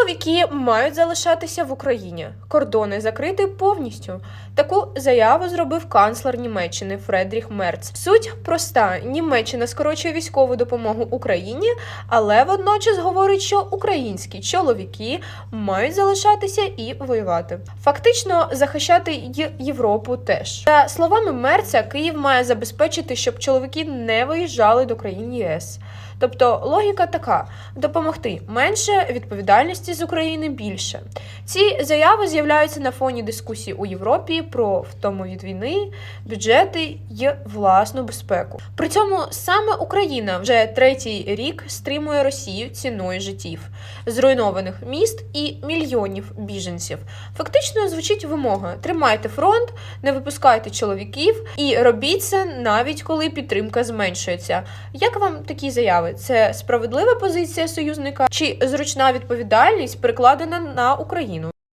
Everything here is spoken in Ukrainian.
Чоловіки мають залишатися в Україні. Кордони закрити повністю. Таку заяву зробив канцлер Німеччини Фредріх Мерц. Суть проста: Німеччина скорочує військову допомогу Україні, але водночас говорить, що українські чоловіки мають залишатися і воювати. Фактично захищати Європу теж. За словами Мерца, Київ має забезпечити, щоб чоловіки не виїжджали до країн ЄС. Тобто логіка така: допомогти менше, відповідальності з України більше. Ці заяви з'являються на фоні дискусій у Європі про втому від війни, бюджети й власну безпеку. При цьому саме Україна вже третій рік стримує Росію ціною життів, зруйнованих міст і мільйонів біженців. Фактично звучить вимога: тримайте фронт, не випускайте чоловіків і робіть це навіть коли підтримка зменшується. Як вам такі заяви? Це справедлива позиція союзника чи зручна відповідальність перекладена на Україну?